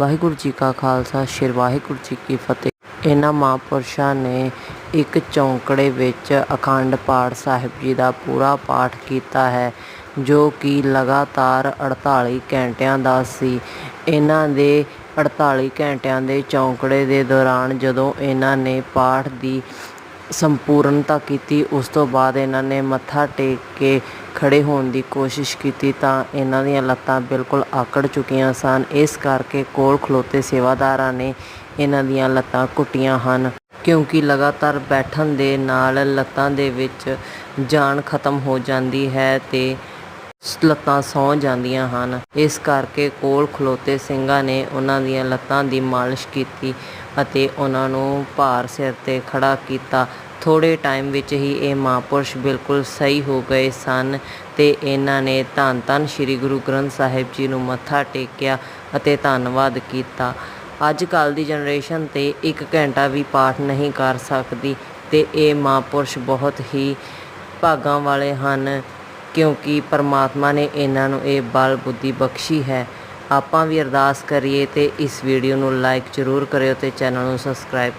ਵਾਹਿਗੁਰੂ ਜੀ ਕਾ ਖਾਲਸਾ, ਸ਼੍ਰੀ ਵਾਹਿਗੁਰੂ ਜੀ ਕੀ ਫਤਿਹ। ਇਹਨਾਂ ਮਹਾਂਪੁਰਸ਼ਾਂ ਨੇ ਇੱਕ ਚੌਂਕੜੇ ਵਿੱਚ ਅਖੰਡ ਪਾਠ ਸਾਹਿਬ ਜੀ ਦਾ ਪੂਰਾ ਪਾਠ ਕੀਤਾ ਹੈ, ਜੋ ਕਿ ਲਗਾਤਾਰ 48 ਘੰਟਿਆਂ ਦਾ ਸੀ। ਇਹਨਾਂ ਦੇ 48 ਘੰਟਿਆਂ ਦੇ ਚੌਂਕੜੇ ਦੇ ਦੌਰਾਨ ਜਦੋਂ ਇਹਨਾਂ ਨੇ ਪਾਠ ਦੀ ਸੰਪੂਰਨਤਾ ਕੀਤੀ, ਉਸ ਤੋਂ ਬਾਅਦ ਇਹਨਾਂ ਨੇ ਮੱਥਾ ਟੇਕ ਕੇ ਖੜੇ ਹੋਣ ਦੀ ਕੋਸ਼ਿਸ਼ ਕੀਤੀ ਤਾਂ ਇਹਨਾਂ ਦੀਆਂ ਲੱਤਾਂ ਬਿਲਕੁਲ ਆਕੜ ਚੁੱਕੀਆਂ ਸਨ। ਇਸ ਕਰਕੇ ਕੋਲ ਖਲੋਤੇ ਸੇਵਾਦਾਰਾਂ ਨੇ ਇਹਨਾਂ ਦੀਆਂ ਲੱਤਾਂ ਕੁੱਟੀਆਂ ਹਨ, ਕਿਉਂਕਿ ਲਗਾਤਾਰ ਬੈਠਣ ਦੇ ਨਾਲ ਲੱਤਾਂ ਦੇ ਵਿੱਚ ਜਾਨ ਖਤਮ ਹੋ ਜਾਂਦੀ ਹੈ ਤੇ ਲੱਤਾਂ ਸੌਂ ਜਾਂਦੀਆਂ ਹਨ। ਇਸ ਕਰਕੇ ਕੋਲ ਖਲੋਤੇ ਸਿੰਘਾਂ ਨੇ ਉਹਨਾਂ ਦੀਆਂ ਲੱਤਾਂ ਦੀ ਮਾਲਿਸ਼ ਕੀਤੀ ਅਤੇ ਉਹਨਾਂ ਨੂੰ ਭਾਰ ਸਿਰ ਤੇ ਖੜ੍ਹਾ ਕੀਤਾ। ਥੋੜ੍ਹੇ ਟਾਈਮ ਵਿੱਚ ਹੀ ਇਹ ਮਹਾਂਪੁਰਸ਼ ਬਿਲਕੁਲ ਸਹੀ ਹੋ ਗਏ ਸਨ ਅਤੇ ਇਹਨਾਂ ਨੇ ਧੰਨ ਧੰਨ ਸ੍ਰੀ ਗੁਰੂ ਗ੍ਰੰਥ ਸਾਹਿਬ ਜੀ ਨੂੰ ਮੱਥਾ ਟੇਕਿਆ ਅਤੇ ਧੰਨਵਾਦ ਕੀਤਾ। ਅੱਜ ਕੱਲ੍ਹ ਦੀ ਜਨਰੇਸ਼ਨ ਤੇ ਇੱਕ ਘੰਟਾ ਵੀ ਪਾਠ ਨਹੀਂ ਕਰ ਸਕਦੀ ਅਤੇ ਇਹ ਮਹਾਂਪੁਰਸ਼ ਬਹੁਤ ਹੀ ਭਾਗਾਂ ਵਾਲੇ ਹਨ। ਕਿਉਂਕਿ ਪਰਮਾਤਮਾ ਨੇ ਇਹਨਾਂ ਨੂੰ ਇਹ ਬਲ ਬੁੱਧੀ ਬਖਸ਼ੀ ਹੈ। ਆਪਾਂ ਵੀ ਅਰਦਾਸ ਕਰੀਏ ਤੇ ਇਸ ਵੀਡੀਓ ਨੂੰ ਲਾਈਕ ਜ਼ਰੂਰ ਕਰਿਓ ਤੇ ਚੈਨਲ ਨੂੰ ਸਬਸਕ੍ਰਾਈਬ ਕਰ